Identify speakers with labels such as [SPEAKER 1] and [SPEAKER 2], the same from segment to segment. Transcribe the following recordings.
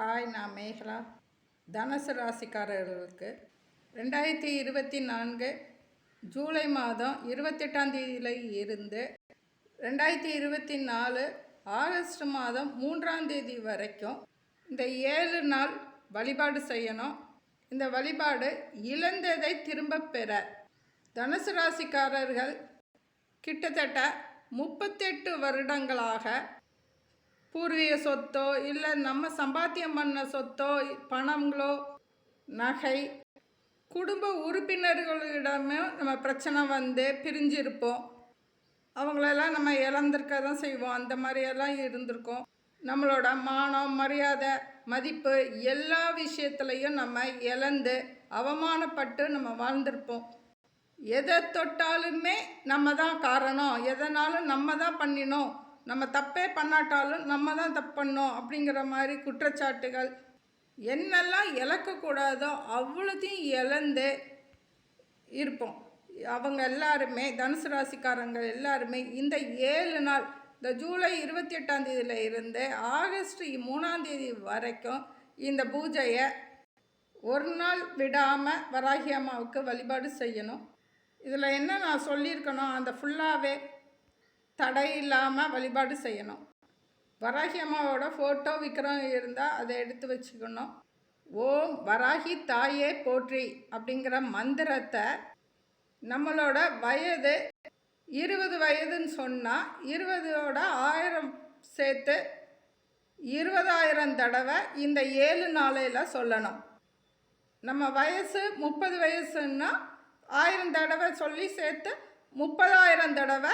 [SPEAKER 1] Hi நான் மேகலா. தனுசு ராசிக்காரர்களுக்கு ரெண்டாயிரத்தி இருபத்தி நான்கு ஜூலை மாதம் இருபத்தெட்டாம் தேதியில் இருந்து ரெண்டாயிரத்தி இருபத்தி நாலு ஆகஸ்ட் மாதம் மூன்றாம் தேதி வரைக்கும் இந்த ஏழு நாள் வழிபாடு செய்யணும். இந்த வழிபாடு இழந்ததை திரும்ப பெற. தனுசு ராசிக்காரர்கள் கிட்டத்தட்ட முப்பத்தெட்டு வருடங்களாக பூர்வீக சொத்தோ இல்லை நம்ம சம்பாத்தியம் பண்ண சொத்தோ பணங்களோ நகை குடும்ப உறுப்பினர்களிடமே நம்ம பிரச்சனை வந்து பிரிஞ்சிருப்போம். அவங்களெல்லாம் நம்ம இழந்திருக்க தான் செய்வோம். அந்த மாதிரியெல்லாம் இருந்திருக்கோம். நம்மளோட மானம் மரியாதை மதிப்பு எல்லா விஷயத்துலையும் நம்ம இழந்து அவமானப்பட்டு நம்ம வாழ்ந்திருப்போம். எதை தொட்டாலுமே நம்ம தான் காரணம். எதனாலும் நம்ம தான் பண்ணினோம். நம்ம தப்பே பண்ணாட்டாலும் நம்ம தான் தப்பு பண்ணோம் அப்படிங்கிற மாதிரி குற்றச்சாட்டுகள் என்னெல்லாம் இழக்கக்கூடாதோ அவ்வளோத்தையும் இழந்து இருப்போம். அவங்க எல்லாருமே தனுசு ராசிக்காரங்கள் எல்லாருமே இந்த ஏழு நாள் இந்த ஜூலை இருபத்தி எட்டாம் தேதியில் இருந்து ஆகஸ்ட் மூணாம் தேதி வரைக்கும் இந்த பூஜையை ஒரு நாள் விடாமல் வராகி அம்மாவுக்கு வழிபாடு செய்யணும். இதில் என்ன நான் சொல்லியிருக்கணும் அந்த ஃபுல்லாகவே தடை இல்லாமல் வழிபாடு செய்யணும். வராகி அம்மாவோட ஃபோட்டோ விக்கிரம் இருந்தால் அதை எடுத்து வச்சுக்கணும். ஓம் வராகி தாயே போற்றி அப்படிங்கிற மந்திரத்தை நம்மளோட வயது இருபது வயதுன்னு சொன்னால் இருபதோட ஆயிரம் சேர்த்து இருபதாயிரம் தடவை இந்த ஏழு நாளையில் சொல்லணும். நம்ம வயசு முப்பது வயசுன்னா ஆயிரம் தடவை சொல்லி சேர்த்து முப்பதாயிரம் தடவை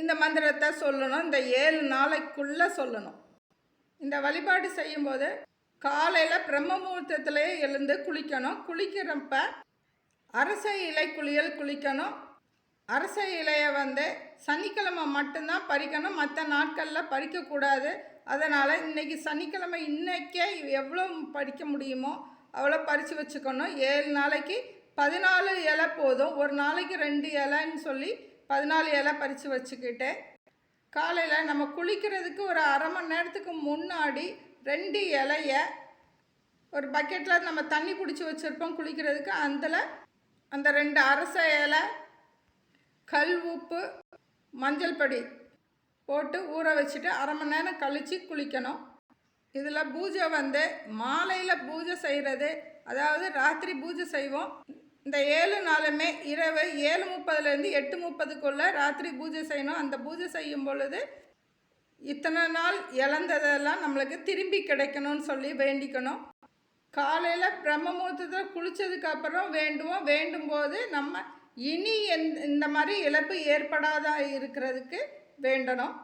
[SPEAKER 1] இந்த மந்திரத்தை சொல்லணும் இந்த ஏழு நாளைக்குள்ளே சொல்லணும். இந்த வழிபாடு செய்யும்போது காலையில் பிரம்ம முகூர்த்தத்திலே எழுந்து குளிக்கணும். குளிக்கிறப்ப அரச இலை குளியல் குளிக்கணும். அரச இலையை வந்து சனிக்கிழமை மட்டும்தான் பறிக்கணும். மற்ற நாட்களில் பறிக்கக்கூடாது. அதனால் இன்றைக்கி சனிக்கிழமை இன்னைக்கே எவ்வளோ பறிக்க முடியுமோ அவ்வளோ பறித்து வச்சுக்கணும். ஏழு நாளைக்கு பதினாலு இலை போதும். ஒரு நாளைக்கு ரெண்டு இலைன்னு சொல்லி பதினாலு இலை பறித்து வச்சுக்கிட்டு காலையில் நம்ம குளிக்கிறதுக்கு ஒரு அரை மணி நேரத்துக்கு முன்னாடி ரெண்டு இலைய ஒரு பக்கெட்டில் நம்ம தண்ணி குடித்து வச்சுருப்போம் குளிக்கிறதுக்கு. அதில் அந்த ரெண்டு அரச இலை கல் உப்பு மஞ்சள் பொடி போட்டு ஊற வச்சுட்டு அரை மணி நேரம் கழித்து குளிக்கணும். இதில் பூஜை வந்து மாலையில் பூஜை செய்கிறது அதாவது ராத்திரி பூஜை செய்வோம். இந்த ஏழு நாளுமே இரவு ஏழு முப்பதுலேருந்து எட்டு முப்பதுக்குள்ளே ராத்திரி பூஜை செய்யணும். அந்த பூஜை செய்யும் பொழுது இத்தனை நாள் இழந்ததெல்லாம் நம்மளுக்கு திரும்பி கிடைக்கணும்னு சொல்லி வேண்டிக்கணும். காலையில் பிரம்ம முகூர்த்தத்தில் குளித்ததுக்கு அப்புறம் வேண்டுவோம். வேண்டும் போது நம்ம இனி எந் இந்த மாதிரி இழப்பு ஏற்படாத இருக்கிறதுக்கு வேண்டணும்.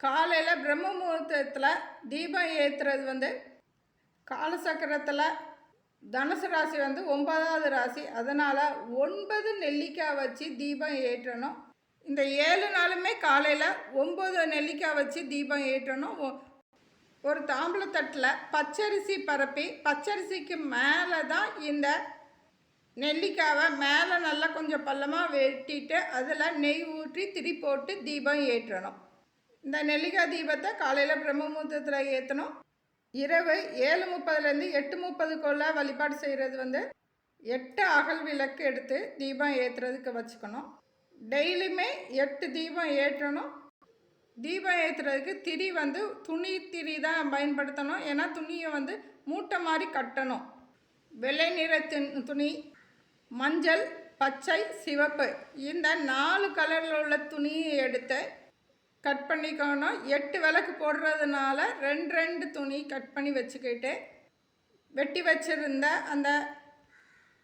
[SPEAKER 1] காலையில் பிரம்ம முகூர்த்தத்தில் தீபம் ஏற்றுறது வந்து காலசக்கரத்தில் தனுசு ராசி வந்து ஒன்பதாவது ராசி. அதனால் ஒன்பது நெல்லிக்காய் வச்சு தீபம் ஏற்றணும். இந்த ஏழு நாளுமே காலையில் ஒம்பது நெல்லிக்காய் வச்சு தீபம் ஏற்றணும். ஒ- ஒரு தாம்பளத்தட்டில் பச்சரிசி பரப்பி பச்சரிசிக்கு மேலே தான் இந்த நெல்லிக்காவை மேலே நல்லா கொஞ்சம் பள்ளமாக வெட்டிட்டு அதில் நெய் ஊற்றி திரி போட்டு தீபம் ஏற்றணும். இந்த நெல்லிக்காய் தீபத்தை காலையில் பிரம்ம முகூர்த்தத்தில் ஏற்றணும் இரவு ஏழு முப்பதுலேருந்து எட்டு முப்பதுக்குள்ள வழிபாடு செய்கிறது வந்து எட்டு அகல் விளக்கு எடுத்து தீபம் ஏற்றுறதுக்கு வச்சுக்கணும். டெய்லியுமே எட்டு தீபம் ஏற்றணும். தீபம் ஏற்றுறதுக்கு திரி வந்து துணி திரி தான் பயன்படுத்தணும். ஏன்னா துணியை வந்து மூட்டை மாதிரி கட்டணும். வெள்ளை நிற துணி மஞ்சள் பச்சை சிவப்பு இந்த நாலு கலரில் உள்ள துணியை எடுத்து கட் பண்ணிக்கணும் எட்டு விளக்கு போடுறதுனால ரெண்டு ரெண்டு துணி கட் பண்ணி வச்சுக்கிட்டு வெட்டி வச்சிருந்த அந்த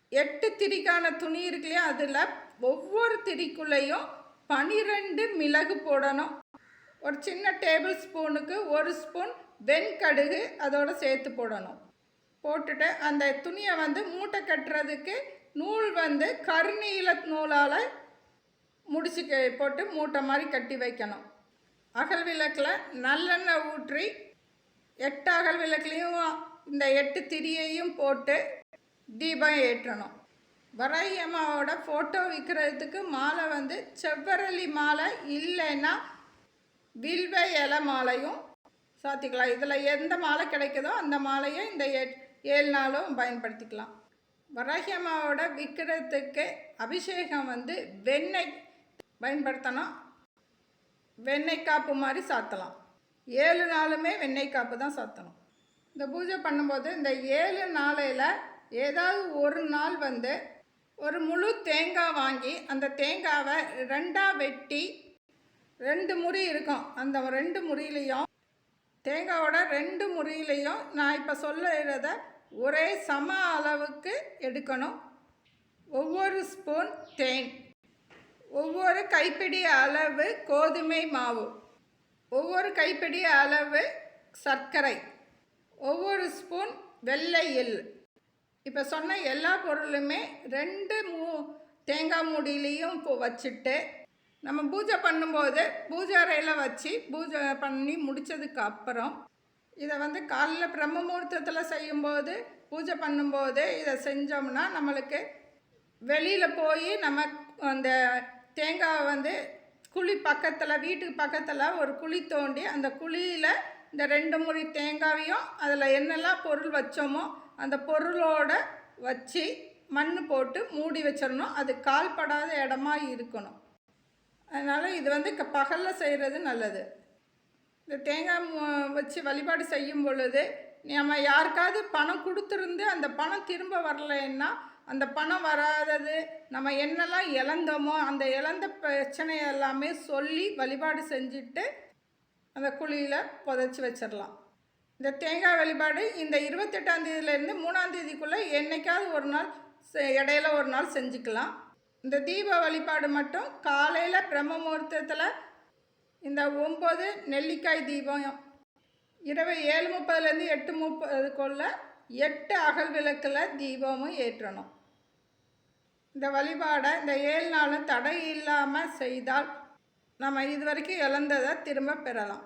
[SPEAKER 1] எட்டு திரிக்கான துணி இருக்கு இல்லையா அதில் ஒவ்வொரு திரிக்குள்ளேயும் பனிரெண்டு மிளகு போடணும். ஒரு சின்ன டேபிள் ஸ்பூனுக்கு ஒரு ஸ்பூன் வெண்கடுகு அதோடு சேர்த்து போடணும். போட்டுட்டு அந்த துணியை வந்து மூட்டை கட்டுறதுக்கு நூல் வந்து கருநீல நூலால் முடிச்சு கே- போட்டு மூட்டை மாதிரி கட்டி வைக்கணும். அகல் விளக்கில் நல்லெண்ணெய் ஊற்றி எட்டு அகல் விளக்குலேயும் இந்த எட்டு திரியையும் போட்டு தீபம் ஏற்றணும். வராகி அம்மாவோட ஃபோட்டோ விற்கிறதுக்கு மாலை வந்து செவ்வரளி மாலை இல்லைன்னா வில்வ இலை மாலையும் சாத்திக்கலாம். இதில் எந்த மாலை கிடைக்குதோ அந்த மாலையை இந்த ஏ- ஏழு நாளும் பயன்படுத்திக்கலாம். வராகி அம்மாவோட விற்கிறதுக்கு அபிஷேகம் வந்து வெண்ணெய் பயன்படுத்தணும். வெண்ணெய் காப்பு மாதிரி சாத்தலாம். ஏழு நாளுமே வெண்ணெய் காப்பு தான் சாத்தணும். இந்த பூஜை பண்ணும்போது இந்த ஏழு நாளையில் ஏதாவது ஒரு நாள் வந்து ஒரு முழு தேங்காய் வாங்கி அந்த தேங்காவை ரெண்டாக வெட்டி ரெண்டு முறி இருக்கும். அந்த ரெண்டு முறியிலையும் தேங்காவோட ரெண்டு முறியிலையும் நான் இப்போ சொல்லுறத ஒரே சம அளவுக்கு எடுக்கணும். ஒவ்வொரு ஸ்பூன் தேன். ஒவ்வொரு கைப்பிடி அளவு கோதுமை மாவு. ஒவ்வொரு கைப்பிடி அளவு சர்க்கரை. ஒவ்வொரு ஸ்பூன் வெள்ளை எள். இப்போ சொன்ன எல்லா பொருளுமே ரெண்டு மூ தேங்காய் மூடியிலையும் வச்சுட்டு நம்ம பூஜை பண்ணும்போது பூஜை அறையில் வச்சு பூஜை பண்ணி முடித்ததுக்கு அப்புறம் இதை வந்து காலைல பிரம்ம முகூர்த்தத்தில் செய்யும்போது பூஜை பண்ணும்போது இதை செஞ்சோம்னா நம்மளுக்கு வெளியில் போய் நம்ம அந்த தேங்காவை வந்து குழி பக்கத்தில் வீட்டுக்கு பக்கத்தில் ஒரு குழி தோண்டி அந்த குழியில் இந்த ரெண்டு முறி தேங்காவையும் அதில் என்னெல்லாம் பொருள் வச்சோமோ அந்த பொருளோட வச்சு மண் போட்டு மூடி வச்சிடணும். அது கால்படாத இடமா இருக்கணும். அதனால் இது வந்து க பகலில் செய்கிறது நல்லது. இந்த தேங்காய் மு- வச்சு வழிபாடு செய்யும் பொழுது நம்ம யாருக்காவது பணம் கொடுத்துருந்து அந்த பணம் திரும்ப வரலைன்னா அந்த பணம் வராதது நம்ம என்னெல்லாம் இழந்தோமோ அந்த இழந்த பிரச்சனை எல்லாமே சொல்லி வழிபாடு செஞ்சுட்டு அந்த குழியில் புதைச்சி வச்சிடலாம். இந்த தேங்காய் வழிபாடு இந்த இருபத்தெட்டாம் மூணாந்தேதிக்குள்ளே என்றைக்காவது என்னைக்காவது ஒரு நாள் செ- இடையில ஒரு நாள் செஞ்சுக்கலாம். இந்த தீப வழிபாடு மட்டும் காலையில் பிரம்ம முகூர்த்தத்தில் இந்த ஒம்பது நெல்லிக்காய் தீபம் இரவு ஏழு முப்பதுலேருந்து எட்டு முப்பதுக்குள்ளே எட்டு அகல் விளக்கில் தீபமும் ஏற்றணும். இந்த வழிபாடை இந்த ஏழு நாளும் தடை இல்லாமல் செய்தால் நம்ம இது வரைக்கும் இழந்ததை திரும்ப பெறலாம்.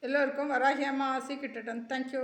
[SPEAKER 1] எல்லோருக்கும் வராகியமாக ஆசை ஆசி கிட்டட்டும் தேங்க்யூ